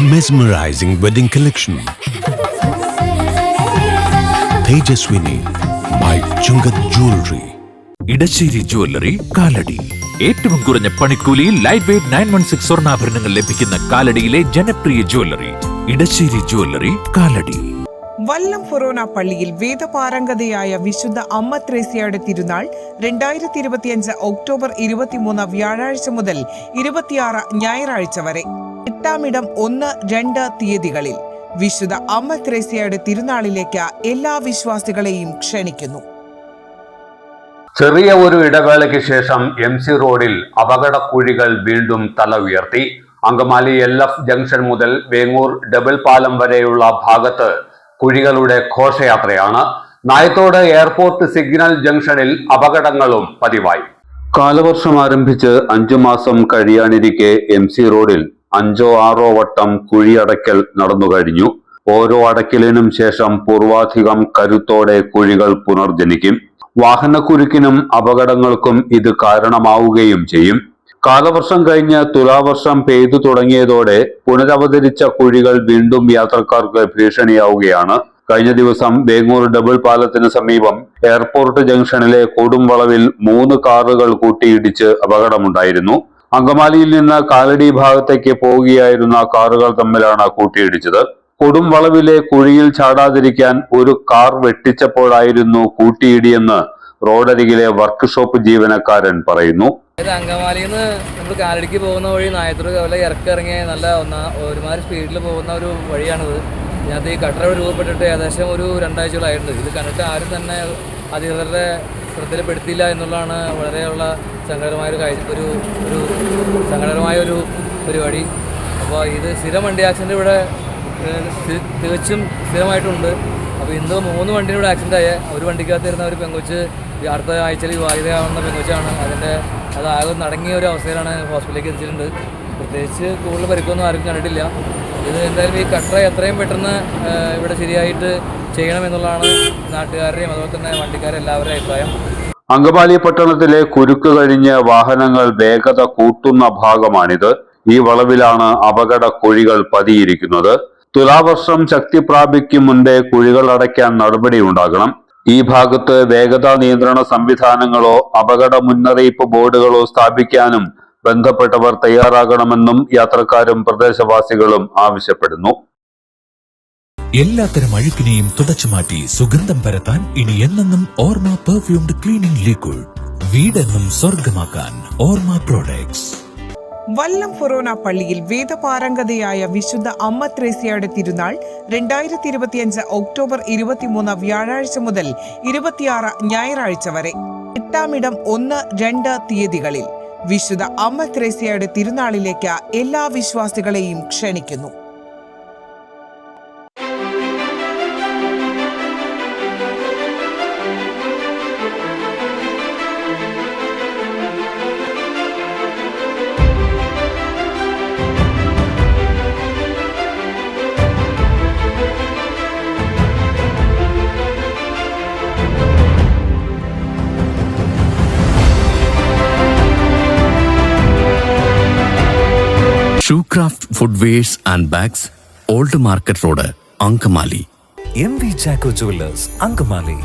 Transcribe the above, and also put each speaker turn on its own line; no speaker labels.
Mesmerizing wedding collection. Tejaswini by Chungat Jewelry.
Edassery jewellery Kalady ഏറ്റവും കുറഞ്ഞ പണിക്കൂലിയിൽ light weight nine one six സ്വർണാഭരണങ്ങൾ ലഭിക്കുന്ന കാലടിയിലെ ജനപ്രിയ ജുവല്ലറി ഇടശ്ശേരി ജുവല്ലറി കാലടി
വല്ലം ഫൊറോന പള്ളിയിൽ വേദപാരംഗതയായ വിശുദ്ധ അമ്മ ത്രേസ്യയുടെ തിരുനാൾ രണ്ടായിരത്തി ഇരുപത്തിയഞ്ച് ഒക്ടോബർ ഇരുപത്തിമൂന്ന് വ്യാഴാഴ്ച മുതൽ ഇരുപത്തിയാറ് ഞായറാഴ്ച വരെ എട്ടാമിടം ഒന്ന് രണ്ട് തീയതികളിൽ വിശുദ്ധ അമ്മ ത്രേസ്യയുടെ തിരുനാളിലേക്ക് എല്ലാ വിശ്വാസികളെയും ക്ഷണിക്കുന്നു.
ചെറിയ ഒരു ഇടവേളയ്ക്ക് ശേഷം എം സി റോഡിൽ അപകടക്കുഴികൾ വീണ്ടും തല ഉയർത്തി. അങ്കമാലി എൽ എഫ് ജംഗ്ഷൻ മുതൽ വേങ്ങൂർ ഡബിൾ പാലം വരെയുള്ള ഭാഗത്ത് കുഴികളുടെ ഘോഷയാത്രയാണ്. നായത്തോട് എയർപോർട്ട് സിഗ്നൽ ജംഗ്ഷനിൽ അപകടങ്ങളും പതിവായി. കാലവർഷം ആരംഭിച്ച് അഞ്ചു മാസം കഴിയാനിരിക്കെ എം സി റോഡിൽ അഞ്ചോ ആറോ വട്ടം കുഴിയടയ്ക്കൽ നടന്നു കഴിഞ്ഞു. ഓരോ അടയ്ക്കലിനും ശേഷം പൂർവാധികം കരുത്തോടെ കുഴികൾ പുനർജനിക്കും. വാഹനക്കുരുക്കിനും അപകടങ്ങൾക്കും ഇത് കാരണമാവുകയും ചെയ്യും. കാലവർഷം കഴിഞ്ഞ് തുലാവർഷം പെയ്തു തുടങ്ങിയതോടെ പുനരവതരിച്ച കുഴികൾ വീണ്ടും യാത്രക്കാർക്ക് ഭീഷണിയാവുകയാണ്. കഴിഞ്ഞ ദിവസം ബേങ്ങൂർ ഡബിൾ പാലത്തിന് സമീപം എയർപോർട്ട് ജംഗ്ഷനിലെ കൊടുംവളവിൽ മൂന്ന് കാറുകൾ കൂട്ടിയിടിച്ച് അപകടമുണ്ടായിരുന്നു. അങ്കമാലിയിൽ നിന്ന് കാലടി ഭാഗത്തേക്ക് പോവുകയായിരുന്ന കാറുകൾ തമ്മിലാണ് കൂട്ടിയിടിച്ചത്. കൊടും വളവിലെ കുഴിയിൽ ചാടാതിരിക്കാൻ ഒരു കാർ വെട്ടിച്ചപ്പോഴായിരുന്നു കൂട്ടിയിടിയെന്ന് റോഡരികിലെ വർക്ക്ഷോപ്പ് ജീവനക്കാരൻ പറയുന്നു.
അങ്കമാലിയിൽ നിന്ന് നമ്മൾ കാലടിക്ക് പോകുന്ന വഴി നായത്തൂർ കവല ഇറക്കിറങ്ങിയ നല്ല ഒന്നാ ഒരുമാതിരി സ്പീഡിൽ പോകുന്ന ഒരു വഴിയാണിത്. ഇതിനകത്ത് ഈ കട്ടറ രൂപപ്പെട്ടിട്ട് ഏകദേശം ഒരു രണ്ടാഴ്ചകളായിട്ടുണ്ട് ഇത് കണ്ടിട്ട് ആരും തന്നെ അധികൃതരുടെ ശ്രദ്ധയിൽപ്പെടുത്തിയില്ല എന്നുള്ളതാണ് വളരെയുള്ള സങ്കടകരമായ ഒരു കാര്യം ഒരു ഒരു സങ്കടകരമായ ഒരു പരിപാടി. അപ്പോൾ ഇത് സ്ഥിരം വണ്ടി ആക്സിഡന്റ് ഇവിടെ തികച്ചും സ്ഥിരമായിട്ടുണ്ട്. അപ്പോൾ ഇന്ന് മൂന്ന് വണ്ടിയുടെ ആക്സിഡന്റ് ആയ. ഒരു വണ്ടിക്കകത്ത് ഇരുന്ന ഒരു പെങ്കൊച്ച് അടുത്ത ആഴ്ചയിൽ വിവാഹിതയാവുന്ന പെങ്കൊച്ചാണ്. അതിന്റെ അത് ആകെ നടങ്ങിയ ഒരു അവസ്ഥയിലാണ് ഹോസ്പിറ്റലിലേക്ക് എത്തിച്ചിട്ടുണ്ട്. പ്രത്യേകിച്ച് കൂടുതൽ പരിക്കൊന്നും ആരും കണ്ടിട്ടില്ല. ഇത് എന്തായാലും ഈ കട്ടറ എത്രയും പെട്ടെന്ന് ഇവിടെ ശരിയായിട്ട് ചെയ്യണമെന്നുള്ളതാണ് നാട്ടുകാരുടെയും അതുപോലെ തന്നെ വണ്ടിക്കാരുടെ എല്ലാവരുടെയും അഭിപ്രായം.
അങ്കമാലി പട്ടണത്തിലെ കുരുക്ക് കഴിഞ്ഞ് വാഹനങ്ങൾ വേഗത കൂട്ടുന്ന ഭാഗമാണിത്. ഈ വളവിലാണ് അപകട കുഴികൾ പതിയിരിക്കുന്നത്. തുലാവർഷം ശക്തി പ്രാപിക്കും മുൻപേ കുഴികൾ അടയ്ക്കാൻ നടപടി ഉണ്ടാകണം. ഈ ഭാഗത്ത് വേഗതാ നിയന്ത്രണ സംവിധാനങ്ങളോ അപകട മുന്നറിയിപ്പ് ബോർഡുകളോ സ്ഥാപിക്കാനും ബന്ധപ്പെട്ടവർ തയ്യാറാകണമെന്നും യാത്രക്കാരും പ്രദേശവാസികളും ആവശ്യപ്പെടുന്നു.
എല്ലാത്തരം അഴുക്കിനെയും തുടച്ചുമാറ്റി സുഗന്ധം പരത്താൻ ഇനി എന്നെന്നും ഓർമ്മ പെർഫ്യൂംഡ് ക്ലീനിംഗ് ലിക്വിഡ്. വീടെന്നും സ്വർഗമാക്കാൻ ഓർമ്മ പ്രോഡക്ട്സ്.
വല്ലം ഫൊറോന പള്ളിയിൽ വേദപാരംഗതയായ വിശുദ്ധ അമ്മ ത്രേസ്യയുടെ തിരുനാൾ രണ്ടായിരത്തി ഇരുപത്തിയഞ്ച് ഒക്ടോബർ ഇരുപത്തിമൂന്ന് വ്യാഴാഴ്ച മുതൽ ഇരുപത്തിയാറ് ഞായറാഴ്ച വരെ. എട്ടാമിടം ഒന്ന് രണ്ട് തീയതികളിൽ. വിശുദ്ധ അമ്മ ത്രേസ്യയുടെ തിരുനാളിലേക്ക് എല്ലാ വിശ്വാസികളെയും ക്ഷണിക്കുന്നു.
Shoecraft footwears and bags old market road Angamaly
M V Chacko jewellers Angamaly